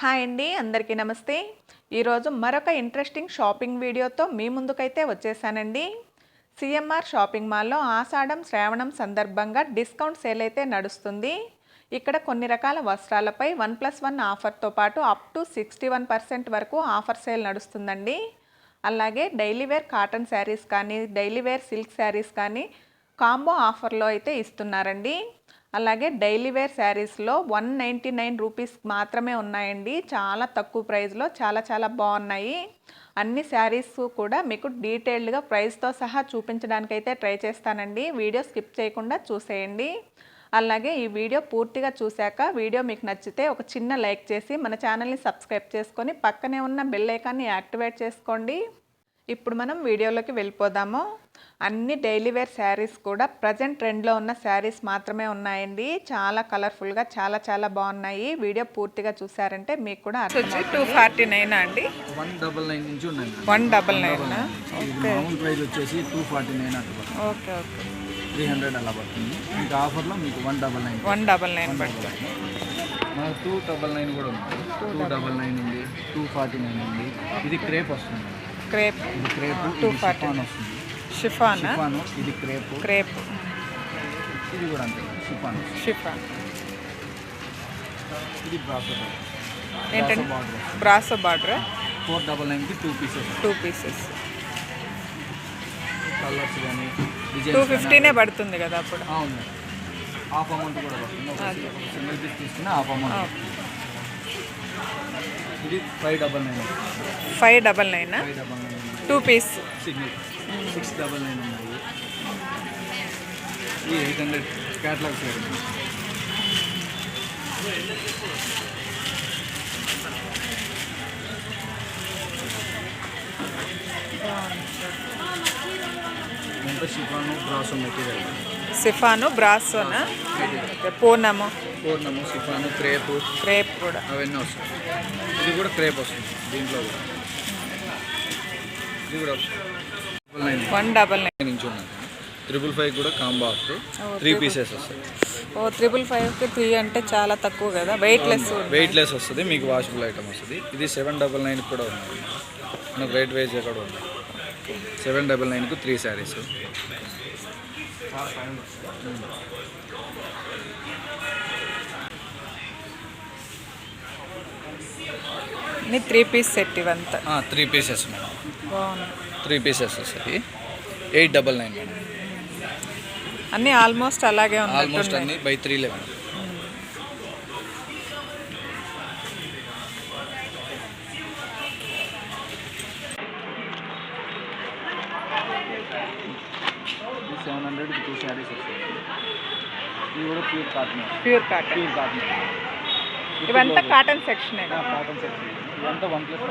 Hi అండి అందరికీ నమస్తే. ఈరోజు మరొక ఇంట్రెస్టింగ్ షాపింగ్ వీడియోతో మీ ముందుకైతే వచ్చేసానండి. సిఎంఆర్ షాపింగ్ మాల్లో ఆషాఢం శ్రావణం సందర్భంగా డిస్కౌంట్ సేల్ అయితే నడుస్తుంది. ఇక్కడ కొన్ని రకాల వస్త్రాలపై వన్ ప్లస్ వన్ ఆఫర్తో పాటు up to sixty one percent వరకు ఆఫర్ సేల్ నడుస్తుందండి. అలాగే డైలీ వేర్ కాటన్ శారీస్ కానీ డైలీ వేర్ సిల్క్ శారీస్ కానీ కాంబో ఆఫర్లో అయితే ఇస్తున్నారండి. అలాగే డైలీ వేర్ శారీస్లో వన్ నైంటీ నైన్ రూపీస్ మాత్రమే ఉన్నాయండి. చాలా తక్కువ ప్రైస్లో చాలా చాలా బాగున్నాయి. అన్ని శారీస్ కూడా మీకు డీటెయిల్డ్గా ప్రైస్తో సహా చూపించడానికైతే ట్రై చేస్తానండి. వీడియో స్కిప్ చేయకుండా చూసేయండి. అలాగే ఈ వీడియో పూర్తిగా చూశాక వీడియో మీకు నచ్చితే ఒక చిన్న లైక్ చేసి మన ఛానల్ని సబ్స్క్రైబ్ చేసుకొని పక్కనే ఉన్న బెల్ ఐకాన్ని యాక్టివేట్ చేసుకోండి. ఇప్పుడు మనం వీడియోలోకి వెళ్ళిపోదాము. అన్ని డైలీ వేర్ శారీస్ కూడా ప్రజెంట్ ట్రెండ్లో ఉన్న శారీస్ మాత్రమే ఉన్నాయండి. చాలా కలర్ఫుల్గా చాలా చాలా బాగున్నాయి. వీడియో పూర్తిగా చూసారంటే మీకు కూడా వచ్చి టూ ఫార్టీ నైన్ అండి? వన్ డబల్ నైన్ నుంచి ఉన్నాయి. వన్ డబల్ నైన్ మామూలు ప్రైస్ వచ్చేసి two forty nine okay okay. Three hundred అలా పడుతుంది. ఇంకా ఆఫర్లో మీకు one double nine one double nine పడుతుంది. మన టూ డబల్ నైన్ కూడా ఉంది. టూ డబల్ నైన్ ఉంది టూ ఫార్టీ నైన్ ఉంది. ఇది క్రేప్ వస్తుంది crepe. Crepe two forty. Chiffon chiffon? ఇది క్రేప్. క్రేప్. ఇది కూడా అంతే షిఫాన్. షిఫాన్. ఇది border. Brasso border. Four double నైన్కి two pieces. Two pieces. Colours కానీ టూ ఫిఫ్టీనే పడుతుంది కదా అప్పుడు. అవును. హాఫ్ అమౌంట్ కూడా పడుతుంది. సింగిల్ పీస్ తీసుకున్న హాఫ్ అమౌంట్. ఇది five double nine five double nine two piece six double nine ఉన్నాయి. ఇది eight hundred catalogue side chiffon brasso material. Chiffon బ్రాసోనా? పూనము పూర్ణము షిఫాను క్రేపు. క్రేప్ కూడా. అవన్నీ వస్తాయి. ఇది కూడా క్రేప్ వస్తుంది దీంట్లో కూడా. ఇది కూడా double nine one double nine నుంచి ఉన్నాయి త్రిబుల్ ఫైవ్ కూడా కాంబో త్రీ పీసెస్ వస్తాయి. ఓ త్రిబుల్ ఫైవ్కి త్రీ అంటే చాలా తక్కువ కదా. వెయిట్ లెస్ వెయిట్ లెస్ వస్తుంది మీకు వాషబుల్ ఐటమ్ వస్తుంది. ఇది సెవెన్ డబల్ నైన్ కూడా ఉంది మనకు వెయిట్ వేజ్ కూడా ఉంది? సెవెన్ డబల్ నైన్కు త్రీ శారీస్ నీ త్రీ పీస్ సెట్ ఇవంతా. Three pieces madam. బాగుంది త్రీ పీసెస్ వస్తుంది ఎయిట్ డబల్ నైన్ మేడం. అన్నీ ఆల్మోస్ట్ అలాగే ఆల్మోస్ట్ ఉన్నట్టు అన్ని బై త్రీ లెవెన్ సెవెన్ హండ్రెడ్కి టూ శారీస్ వస్తాయి. ఇవి కూడా pure cotton pure cotton pure cotton ఇవంతా కాటన్ సెక్షన్ కాటన్ సెట్ ఇదంతా one plus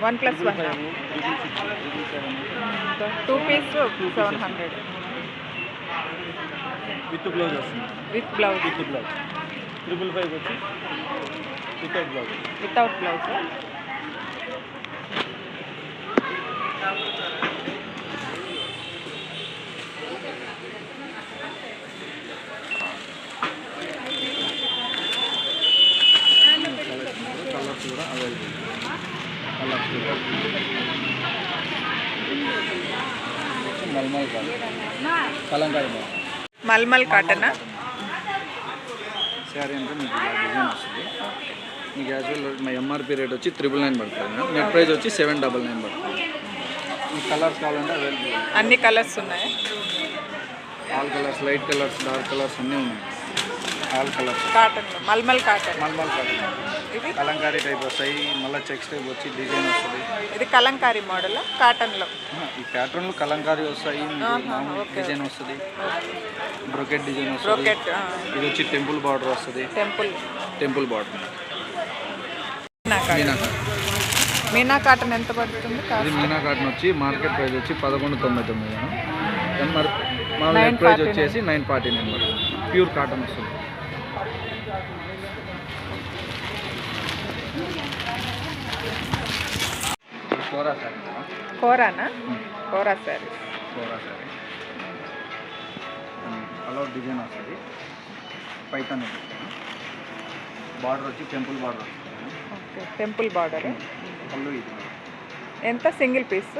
one plus one five triple six triple seven two piece seven hundred with blouse వస్తుంది with blouse with blouse triple five వచ్చి without blouse without blouse mulmul cotton? Sari అంటే మీకు design వస్తుంది. మీకు actual మా MRP rate వచ్చి triple nine పడుతుంది net price వచ్చి సెవెన్ డబల్ నైన్ పడుతుంది. మీకు కలర్స్ కావాలంటే అవైలబుల్ అన్ని కలర్స్ ఉన్నాయి? All colours light colours dark colours అన్నీ ఉన్నాయి. All cotton mulmul cotton. Mulmul కాదు ఇది కలంకారీ టైప్ వస్తాయి మళ్ళీ చెక్స్ టైప్ వచ్చి డిజైన్ వస్తుంది. ఇది కలంకారీ మోడల్ కాటన్లో. ఈ ప్యాటర్న్లు కలంకారీ వస్తాయి డిజైన్ వస్తుంది. బ్రొకెట్ డిజైన్ వస్తుంది. ఇది వచ్చి టెంపుల్ బార్డర్ వస్తుంది. Temple. Temple border. Meena cotton. Cotton. Cotton ఎంత పడుతుంది ఇది మీనా కాటన్ వచ్చి మార్కెట్ ప్రైస్ వచ్చి పదకొండు తొంభై తొమ్మిది. ఎంఆర్ మా ప్రైస్ వచ్చేసి nine forty nine pure cotton వస్తుంది. కోరానా? కోరా శారీ కోరా సారీ. అలా డిజైన్ వస్తుంది. పైతాన్ బార్డర్ వచ్చి temple border okay temple border పళ్ళు ఇది. ఎంత? Single piece?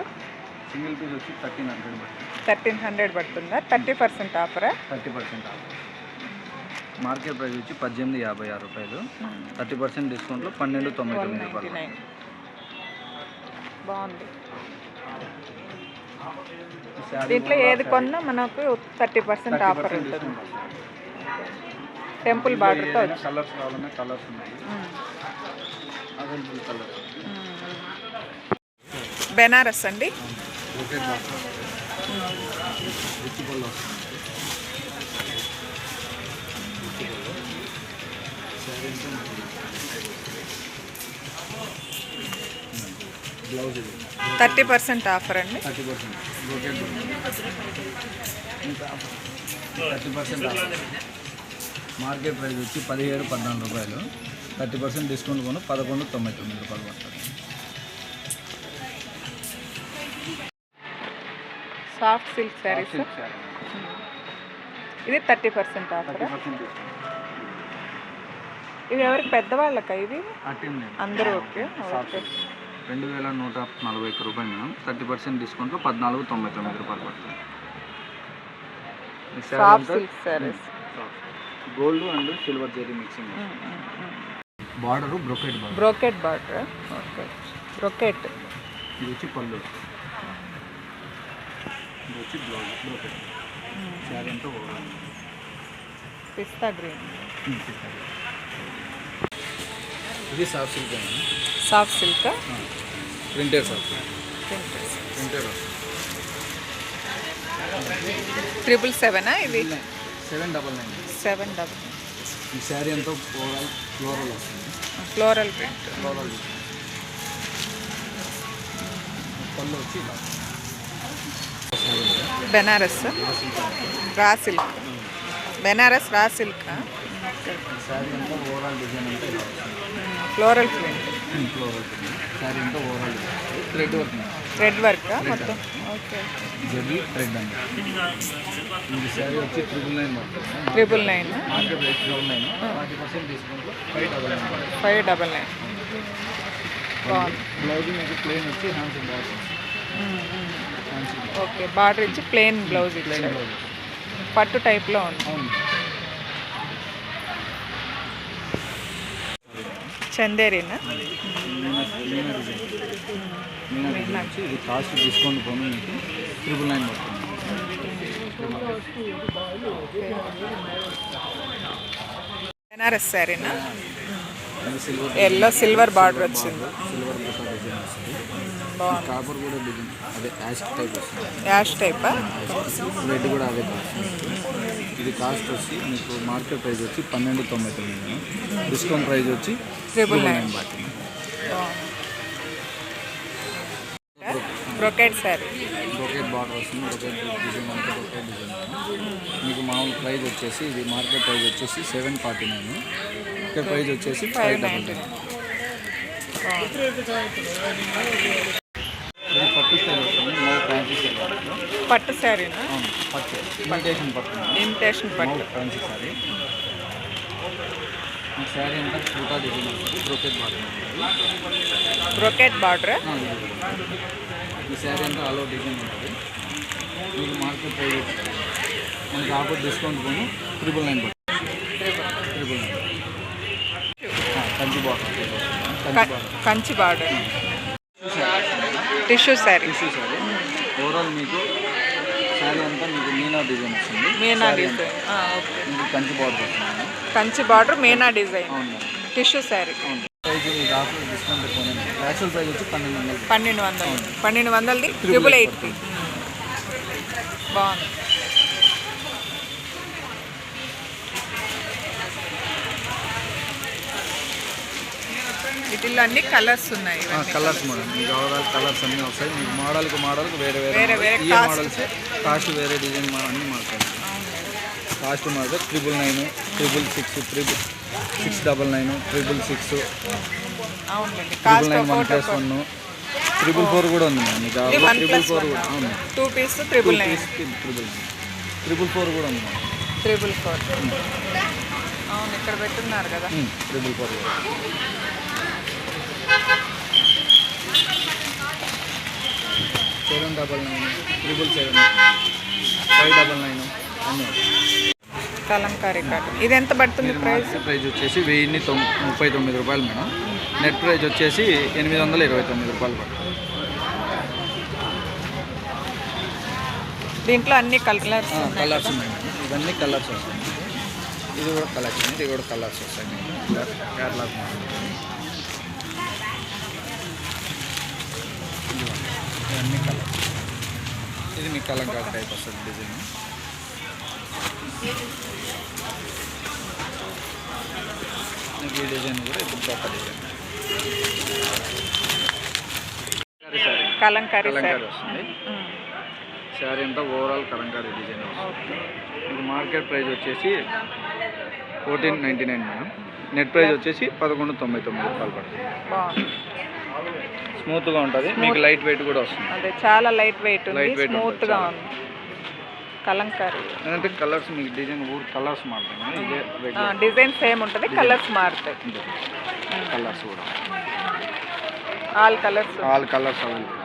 సింగిల్ పీస్ వచ్చి థర్టీన్ హండ్రెడ్ బట్టి థర్టీన్ హండ్రెడ్ పడుతుందా? Thirty percent ఆఫరా? Thirty percent off market price వచ్చి పద్దెనిమిది యాభై ఆరు రూపాయలు. థర్టీ పర్సెంట్ డిస్కౌంట్లో పన్నెండు తొంభై తొమ్మిది రూపాయలు. బాగుంది. దీంట్లో ఏది కొన్నా మనకు థర్టీ పర్సెంట్ ఆఫర్ ఉంటుంది. టెంపుల్ బార్డర్తో కలర్స్ కావాలన్నా కలర్స్ ఉన్నాయి. అవైలబుల్ కలర్స్ బెనారస్ అండి. బ్లౌజ్ థర్టీ పర్సెంట్ ఆఫర్ అండి. Thirty percent. Thirty market price వచ్చి పదిహేడు పద్నాలుగు రూపాయలు. థర్టీ పర్సెంట్ డిస్కౌంట్ కొను పదకొండు తొంభై తొమ్మిది రూపాయలు పడుతుంది. సాఫ్ట్ సిల్క్ శారీస్ ఇది థర్టీ పర్సెంట్ ఆఫర్? ఇవి ఎవరికి పెద్దవాళ్ళకా ఇవి? థర్టీన్ అందరూ ఓకే ఓకే. రెండు వేల నూట నలభై ఒక్క రూపాయలు మేడం. థర్టీ పర్సెంట్ డిస్కౌంట్లో పద్నాలుగు తొంభై తొమ్మిది రూపాయలు పడుతుంది. Gold and silver zari mixing border brocade border brocade border okay brocade ఇది వచ్చి పళ్ళు. ఇది వచ్చి బ్లౌజ్ బ్రోకెట్ శారీ అంతా ఓవరాల్ పిస్తా గ్రీన్ ఇది soft silk soft silk? Printed soft printed triple సెవెనా ఇది? Seven double nine. Seven double ఈ శారీ అంతా ఓవరాల్ ఫ్లోరల్ వస్తుంది. Floral print. ఫ్లోరల్ పళ్ళు వచ్చి Banaras? Raw silk. Banaras raw silk. Sari అంతా ఓవరాల్ డిజైన్ అంతా floral print overall thread work మొత్తం? ఓకే. జరీ థ్రెడ్ అండి. ఇది శారీ వచ్చి triple nine triple nine market rate triple nine forty percent డిస్కౌంట్లో five double nine five double బాగుంది వచ్చి hands blouse hands okay border ఇచ్చి ప్లెయిన్ బ్లౌజ్ బ్లౌజ్ పట్టు టైప్లో ఉంది. చందేరినా? ఇది కాస్ట్ డిస్కౌంట్ పోను మీకు ట్రిపుల్ నైన్ పడుతుంది బెనారస్ శారీనా? ఎల్లో సిల్వర్ బార్డర్ వచ్చింది. సిల్వర్ బుసా డిజైన్ వస్తుంది బాగుంది కాపర్ కూడా డిజైన్ అదే యాష్ టైప్ వస్తుంది. యాష్ టైపా రెడ్ కూడా అదే కాస్ట్ ఇది కాస్ట్ వచ్చి మీకు మార్కెట్ ప్రైస్ వచ్చి పన్నెండు తొంభై తొమ్మిది డిస్కౌంట్ ప్రైస్ వచ్చి ట్రిపుల్ నైన్ నైన్ బాటి బ్రొకెట్ శారీ బ్రోకెట్ బార్డర్ వస్తుంది. బ్రోకెట్ డిజైన్ అంతా బ్రోకెట్ డిజైన్ మీకు మామూలు ప్రైస్ వచ్చేసి ఇది మార్కెట్ ప్రైస్ వచ్చేసి సెవెన్ ఫార్టీ నైన్ ఇక్కడ ప్రైస్ వచ్చేసి ఫైవ్ నైన్ నైన్ ఇది పట్టు స్టైల్ వస్తుంది నో ఫ్యాన్సీ స్టైల్ పట్టు శారీనా? పట్టు. ఇమిటేషన్ పట్టు ఇమిటేషన్ పట్టు. ఫ్యాన్సీ సారీ ఈ శారీ అంతా photo design brocade border brocade border. ఈ శారీ అంతా ఓవర్ డిజైన్ ఉంటుంది. మీకు మార్కెట్ ప్రైస్ మనకి ఆఫర్ డిస్కౌంట్ పోను ట్రిపుల్ నైన్ పడుతుంది triple nine Kanchi border Kanchi border tissue sari. Tissue sari. Overall మీకు శారీ అంతా మీకు మీనా డిజైన్ వస్తుంది. మీనా డిజైన్. ఓకే. మీకు కంచి వస్తుంది. Kanchi border meena design. Tissue sari. పన్నెండు వందలు. పన్నెండు వందలు. పన్నెండు వందలది ట్రిపుల్ ఎయిట్కి బాగుంది. వీటిల్లో అన్ని కలర్స్ ఉన్నాయి. కలర్స్ మేడం మీకు ఓవరాల్ కలర్స్ అన్నీ వస్తాయి. మీకు మోడల్కి మోడల్కి వేరే వేరే వేరే. మోడల్స్. కాస్ట్ వేరే డిజైన్ అన్నీ మారుతాయి. కాస్ట్ మాత్రం triple nine triple six triple six double nine triple six triple nine one plus one triple four కూడా ఉంది మీకు ట్రిపుల్ ఫోర్ కూడా. అవును. Two piece triple nine triple triple four కూడా ఉంది. ట్రిపుల్ ఫోర్ అవును ఇక్కడ పెట్టున్నారు కదా. ట్రిపుల్ ఫోర్ కూడా seven double nine triple seven five double nine Kalamkari cotton ఇది ఎంత పడుతుంది ప్రైస్? ప్రైస్ వచ్చేసి వెయ్యిన్ని ముప్పై తొమ్మిది రూపాయలు మేడం. నెట్ ప్రైస్ వచ్చేసి ఎనిమిది వందల ఇరవై తొమ్మిది రూపాయలు పడుతుంది దీంట్లో అన్ని కలర్స్ కలర్స్ ఉన్నాయి ఇవన్నీ కలర్స్ వస్తాయి. ఇది కూడా కలెక్షన్ ఇది కూడా కలర్స్ వస్తాయి కేరళ ఇవన్నీ కలర్స్ ఇది మీ కలంకారీ టైప్ వస్తుంది డిజైన్. మీకు ఈ డిజైన్ కూడా ఇప్పుడు కొత్త డిజైన్. కలంకారీ వస్తుంది. శారీ అంతా ఓవరాల్ కలంకారీ డిజైన్ వస్తుంది. మార్కెట్ ప్రైస్ వచ్చేసి fourteen ninety nine madam. Net price వచ్చేసి పదకొండు తొంభై తొమ్మిది రూపాయలు పడుతుంది. బాగుంది స్మూత్గా ఉంటుంది. మీకు లైట్ వెయిట్ కూడా వస్తుంది. అదే చాలా లైట్ వెయిట్ ఉంది. స్మూత్గా. ఉంది. కలంకారీ. ఎందుకంటే కలర్స్ మీకు డిజైన్ ఊరు కలర్స్ మారుతాయి డిజైన్ సేమ్ ఉంటుంది కలర్స్ మారుతాయి. కలర్స్ కూడా. All colours all colours available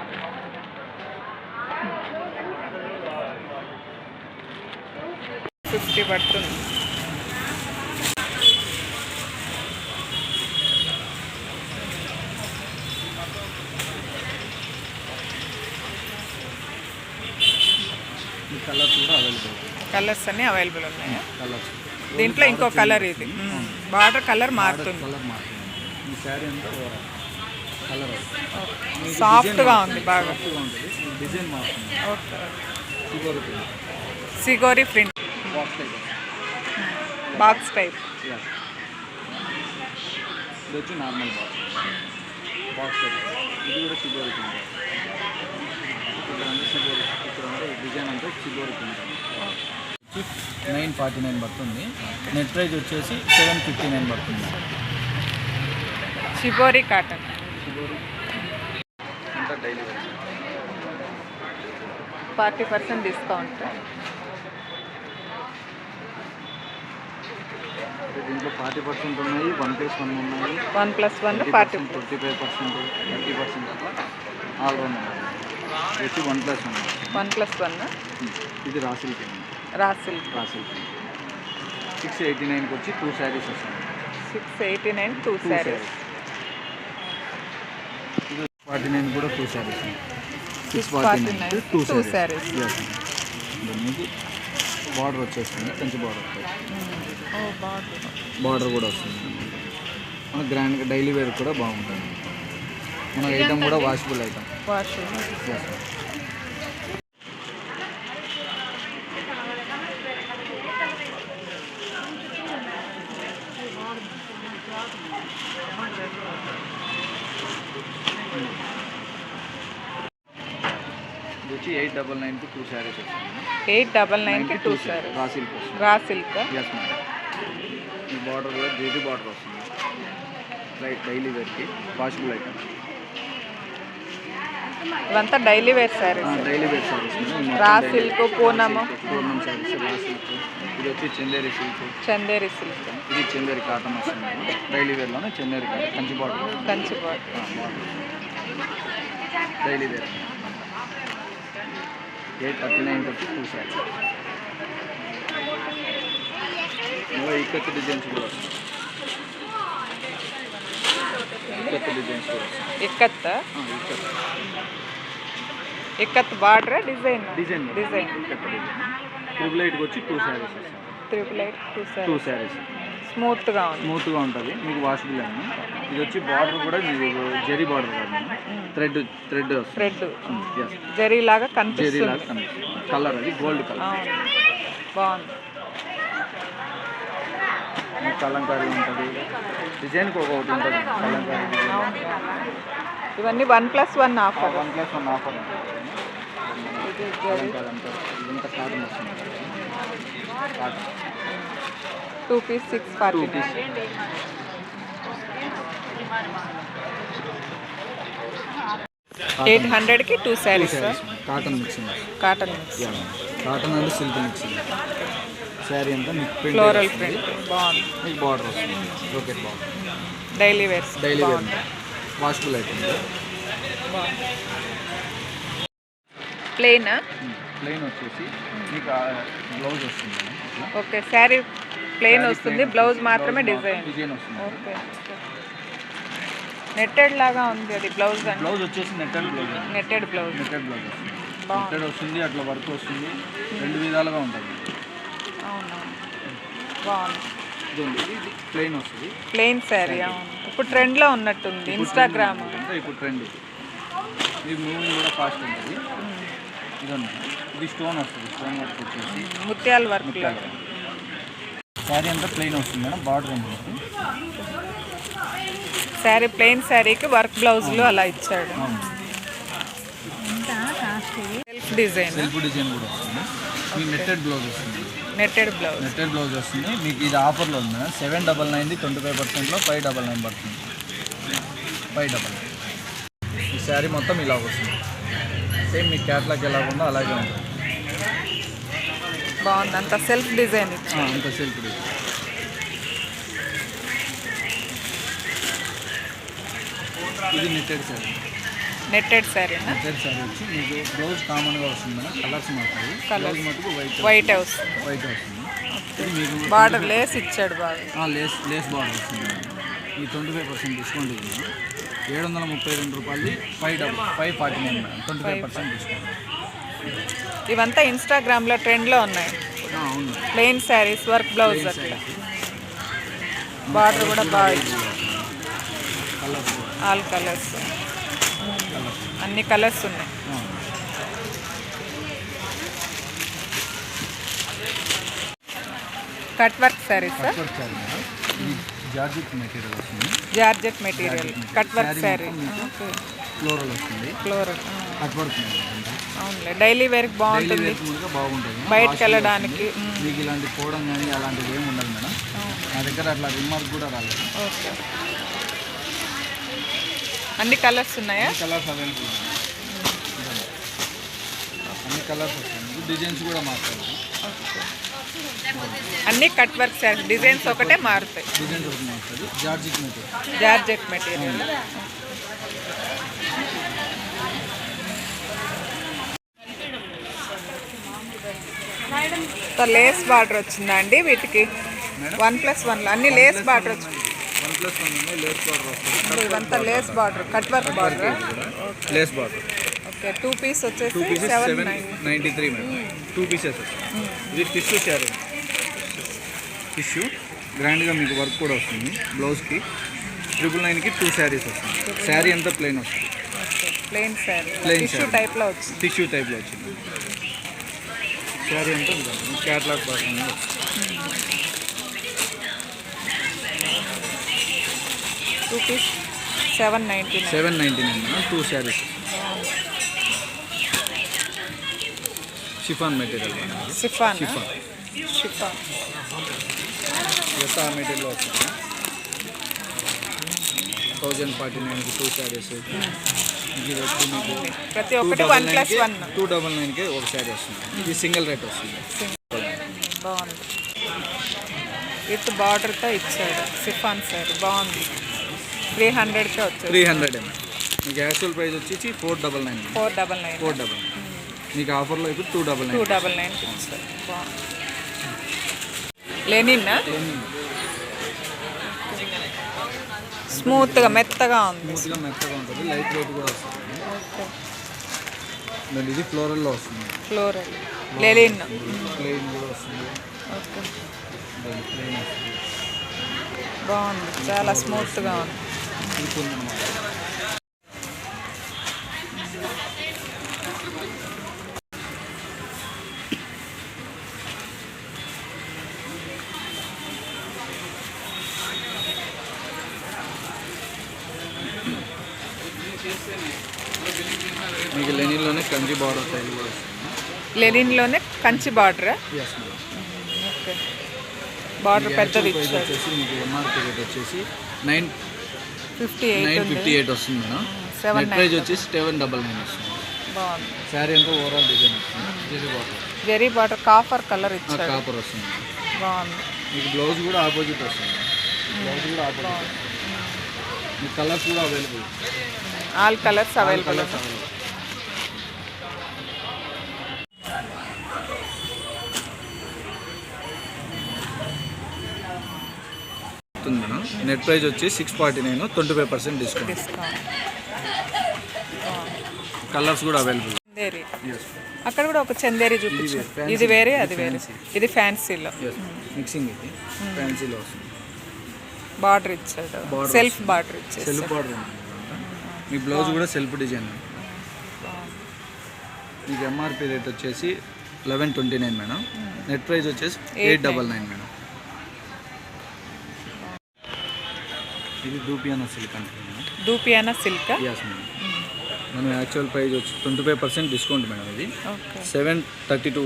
fifty పడుతుంది ఈ కలర్స్ కూడా అవైలబుల్ కలర్స్ అన్ని అవైలబుల్ ఉన్నాయి? కలర్స్. దీంట్లో ఇంకో కలర్ ఇది. బార్డర్ కలర్ మారుతుంది. కలర్ మారుతుంది. ఈ శారీ అంతా ఓవరాల్ కలర్ సాఫ్ట్గా ఉంది బాగా. సాఫ్ట్గా డిజైన్ మారుతుంది. ఓకే. సిగోరి ప్రింట్. బాక్స్ టైప్ ఇది వచ్చి నార్మల్ బాక్స్. Box type. ఇది కూడా చిగోరి కింద ఇక్కడ అంటే చిగోరి ఇక్కడ అంటే డిజైన్ అంటే చిగోరి కింద నైన్ ఫార్టీ నైన్ పడుతుంది. నెట్ ప్రైస్ వచ్చేసి సెవెన్ ఫిఫ్టీ నైన్ పడుతుంది. Shibori cotton. Forty percent discount. దీంట్లో ఫార్టీ పర్సెంట్ ఉన్నాయి వన్ ప్లస్ వన్ ఉన్నాయి. One plus one forty twenty five percent thirty percent అట్లా ఆల్ రౌండ్ ఉన్నాయి. వచ్చి one plus one. One plus one. ఇది రాసిల్ కింద రాసిల్ రాసిల్ సిక్స్ ఎయిటీ నైన్కి వచ్చి టూ శారీస్ వస్తాయి. Six eighty nine two saris. Forty nine కూడా two saris. Six 649 forty nine two saris. మీకు బార్డర్ వచ్చేస్తుంది కంచి బార్డర్ బార్డర్. కూడా వస్తుంది. మన గ్రాండ్గా డైలీ వేర్ కూడా బాగుంటుంది. మన ఐటమ్ కూడా వాషబుల్ ఐటమ్. వాష్ ఇది వచ్చి ఎయిట్ డబల్ నైన్కి టూ శారీస్ ఎయిట్ డబల్ నైన్కి two saris raw silk raw silk yes madam ఈ బార్డర్ కూడా జేజీ బార్డర్ వస్తుంది. రైట్ డైలీ వేర్కి వాషబుల్ ఐటమ్ ఇవంతా daily wear saris daily wear saris raw silk పూనము పూర్ణం శారీస్ రా సిల్క్ ఇది వచ్చి చందేరి సిల్క్ చందేరి సిల్క్ ఇది చందేరి కాటన్ వస్తుంది daily వేర్లోనే Chanderi cotton Kanchi border Kanchi border daily wear eight thirty నైన్కి వచ్చి టూ శారీస్ ఇంకా ఇక్కత్ డిజైన్స్ కూడా వస్తాయి ఇక్కత్ డిజైన్స్ కూడా వస్తాయి ఇక్కత్ ఆ, ikat ikat border design design design ikat design triple ఎయిట్కి వచ్చి టూ శారీస్ వస్తాయి triple eight two two saris saris స్మూత్గా స్మూత్గా ఉంటుంది. మీకు వాషబుల్ అండి. ఇది వచ్చి బార్డర్ కూడా మీకు జరీ బార్డర్ కాదు. Thread thread thread. Yes zari లాగా జరీ కనిపిస్తుంది లాగా కనిపిస్తుంది. కలర్ అది గోల్డ్ కలర్. బాగుంది. కలంకారీ ఉంటుంది. డిజైన్కి ఒకటి ఉంటుంది. కలంకారీ ఇవన్నీ one plus one offer. One plus one offer Kalamkari అంటారు ఇదంతా కాటన్ వస్తుంది. Cotton two piece six two forty piece eight హండ్రెడ్కి two saris cotton mixing cotton cotton and silk mixing sari అంతా మీకు ప్రింట్ ఫ్లోరల్ ప్రింట్ బాగుంది. మీకు border వస్తుంది. Brocade border daily wears daily wear washable అవుతుంది ప్లెయిన్ ప్లెయిన్ వచ్చేసి మీకు blouse వస్తుంది. ఇట్లా ఓకే శారీ ప్లెయిన్ వస్తుంది. బ్లౌజ్. మాత్రమే డిజైన్ ఓకే నెట్టెడ్ లాగా ఉంది అది బ్లౌజ్ బ్లౌజ్ వచ్చేసి netted blouse netted blouse netted blouse. Netted వస్తుంది అట్లా వర్క్ వస్తుంది. రెండు విధాలుగా ఉంటుంది. బాగుంది. ప్లెయిన్ వస్తుంది. ప్లెయిన్ శారీ అవును. ఇప్పుడు ట్రెండ్లో ఉన్నట్టుంది. ఇన్స్టాగ్రామ్ ఇప్పుడు ట్రెండ్ ఇది. మూవింగ్ కూడా ఫాస్ట్ ఉంటుంది. ఇది ఉంది ఇది స్టోన్ వస్తుంది. స్టోన్ వర్క్ వచ్చేసి ముత్యాల వర్క్ శారీ అంతా ప్లెయిన్ వస్తుంది మేడం బార్డర్ ఉంటుంది శారీ ప్లెయిన్ శారీకి వర్క్ బ్లౌజులు అలా ఇచ్చాడు. సెల్ఫ్ డిజైన్ సెల్ఫ్ డిజైన్ కూడా వస్తుంది. మీకు నెట్టెడ్ బ్లౌజ్ వస్తుంది. నెట్టెడ్ బ్లౌజ్ నెట్టెడ్ బ్లౌజ్ వస్తుంది. మీకు ఇది ఆఫర్లో ఉంది మేడం. సెవెన్ డబల్ నైన్ది ట్వంటీ ఫైవ్ పర్సెంట్లో ఫైవ్ డబల్ నైన్ పడుతుంది. ఫైవ్ డబల్ నైన్ ఈ శారీ మొత్తం ఇలా వస్తుంది. సేమ్ మీ క్యాట్లాగ్ ఎలా ఉందో అలాగే ఉంటుంది. బాగుంది. అంత సెల్ఫ్ డిజైన్ అంత సెల్ఫ్ డిజైన్ ఇది నెట్టెడ్ శారీ నెట్టెడ్ శారీనా నెట్టెడ్ శారీ వచ్చి మీకు బ్లౌజ్ కామన్గా వస్తుంది మేడం. కలర్స్ మటుకు వైట్ వైట్ హౌస్ వైట్ వస్తుంది. మీకు బార్డర్ లేస్ ఇచ్చాడు బాగా లేస్ లేస్ బార్డర్ వస్తుంది ఈ ట్వంటీ ఫైవ్ పర్సెంట్ డిస్కౌంట్ ఇది ఏడు వందల ముప్పై రెండు రూపాయలది five double five forty nine madam. Twenty five percent discount ఇవంతా ఇన్స్టాగ్రామ్లో ట్రెండ్లో ఉన్నాయి. ప్లెయిన్ శారీస్ వర్క్ బ్లౌజ్ అట్లా. బార్డర్ కూడా బాగా ఆల్ కలర్స్ అన్ని కలర్స్ ఉన్నాయి. Cut work saris georgette material వస్తుంది. Georgette material. Cut work sari floral వస్తుంది. ఫ్లోరల్ మేడం అంతా. అవునులే డైలీ వేర్కి బాగుంటుంది. బాగుంటుంది. బయటకు వెళ్ళడానికి. మీకు ఇలాంటి పోవడం కానీ అలాంటివి ఏమి ఉండదు మేడం. నా దగ్గర అట్లా రిమార్క్ కూడా రాలేదు. ఓకే. అన్ని కలర్స్ ఉన్నాయా? కలర్స్ అవైలబుల్ అన్ని కలర్స్ వస్తాయి. డిజైన్స్ కూడా మారుతాయి. అన్ని కట్ వర్క్ శారీ డిజైన్స్ ఒకటే మారుతాయి. డిజైన్స్ ఒకటి మారుతుంది georgette material georgette material lace border వచ్చిందా అండి వీటికి. వన్ ప్లస్ వన్లో అన్ని లేస్ బార్డర్ వచ్చింది వన్ వన్ ఉంది lace border cut work border? Lace border. Okay two piece వచ్చేసి seven ninety three two pieces. ఇది టిష్యూ శారీ. టిష్యూ. గ్రాండ్గా మీకు వర్క్ కూడా వస్తుంది బ్లౌజ్కి. ట్రిపుల్ నైన్కి టూ శారీస్ వస్తుంది. శారీ అంతా ప్లెయిన్ వస్తుంది. ప్లెయిన్ శారీ. Plain tissue. టైప్లో వచ్చింది. టిష్యూ టైప్లో వచ్చింది. శారీ అంతా క్యాట్లాగ్ పడుతుంది two piece seven ninety nine seven ninety nine madam two saris chiffon material chiffon chiffon chiffon yes ఆ? మెటీరియల్ వస్తుంది థౌజండ్ ఫార్టీ నైన్కి టూ శారీస్ ఇది వచ్చి మీకు ప్రతి ఒక్కటి one plus one two double నైన్కి ఒక శారీ వస్తుంది. ఇది సింగిల్ రేట్ వస్తుంది. బాగుంది. విత్ బార్డర్తో ఇచ్చాడు. Chiffon sir. బాగుంది. త్రీ హండ్రెడ్కే వచ్చేది. త్రీ హండ్రెడ్ మీకు యాక్చువల్ ప్రైస్ వచ్చేసి four double nine four double nine four double nine మీకు ఆఫర్లో ఇప్పుడు two double two nine double నైన్కి ఇచ్చాడు. బాగుంది. లెనిన్. స్మూత్గా మెత్తగా ఉంది. స్మూత్గా మెత్తగా ఉంటుంది. లైట్ వెయిట్ కూడా వస్తుంది. ఇది ఫ్లోరల్లో వస్తుంది. ఫ్లోరల్. లెనిన్ ప్లెయిన్ కూడా వస్తుంది. ఓకే. బాగుంది. చాలా స్మూత్గా ఉంది. మీకు లెనిన్లోనే కంచి బార్డర్ వస్తుంది. లెనిన్లోనే కంచి బార్డర్? ఓకే. బార్డర్ పెద్దది వచ్చేసి మీకు ఎంఆర్పీ రేట్ వచ్చేసి nine fifty eight nine fifty eight వస్తుంది మేడం సెవెన్ ప్రైస్ వచ్చేసి సెవెన్ డబల్ నైన్ వస్తుంది. బాగుంది. శారీ అంతా overall design zari border. Zari border copper colour ఇచ్చాడు కాపర్ వస్తుంది. బాగుంది. మీకు బ్లౌజ్ కూడా ఆపోజిట్ వస్తుంది. బ్లౌజ్ కూడా ఆపోజిట్ మీకు కలర్స్ కూడా available all colours available net price వచ్చి six forty nine twenty five percent discount colours కూడా అవైలబుల్ అక్కడ కూడా ఒక చందేరి చూపించారు ఇది వేరే అది వేరే. ఇది ఫ్యాన్సీలో మిక్సింగ్ ఇది. Hmm. ఫ్యాన్సీలో వస్తుంది. బార్డర్ ఇచ్చాడు సెల్ఫ్ బార్డర్ ఇచ్చాడు సెల్ఫ్ బార్డర్ మీ బ్లౌజ్ కూడా సెల్ఫ్ డిజైన్. మీకు ఎంఆర్పి రేట్ వచ్చేసి eleven twenty nine madam net price వచ్చేసి ఎయిట్ డబల్ నైన్ మేడం ఇది దూపియానా సిల్క్ అంటే దూపియానా సిల్క్ మేడం మన యాక్చువల్ ప్రైస్ వచ్చి twenty five percent discount madam ఇది సెవెన్ థర్టీ టూ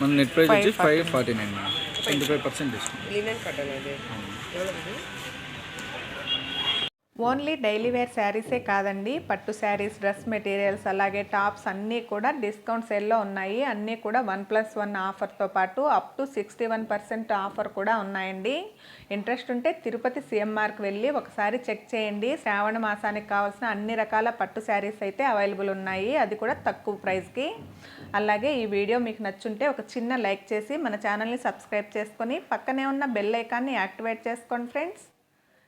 మన నెట్ ప్రైస్ వచ్చి five forty nine madam twenty five percent discount only daily wear శారీసే కాదండి. పట్టు శారీస్ డ్రెస్ మెటీరియల్స్ అలాగే టాప్స్ అన్నీ కూడా డిస్కౌంట్ సేల్లో ఉన్నాయి. అన్నీ కూడా వన్ ప్లస్ వన్ ఆఫర్తో పాటు up to sixty one percent offer కూడా ఉన్నాయండి. ఇంట్రెస్ట్ ఉంటే తిరుపతి సిఎంఆర్కి వెళ్ళి ఒకసారి చెక్ చేయండి. శ్రావణ మాసానికి కావాల్సిన అన్ని రకాల పట్టు శారీస్ అయితే అవైలబుల్ ఉన్నాయి. అది కూడా తక్కువ ప్రైస్కి. అలాగే ఈ వీడియో మీకు నచ్చుంటే ఒక చిన్న లైక్ చేసి మన ఛానల్ని సబ్స్క్రైబ్ చేసుకొని పక్కనే ఉన్న బెల్ ఐకాన్ని యాక్టివేట్ చేసుకోండి ఫ్రెండ్స్.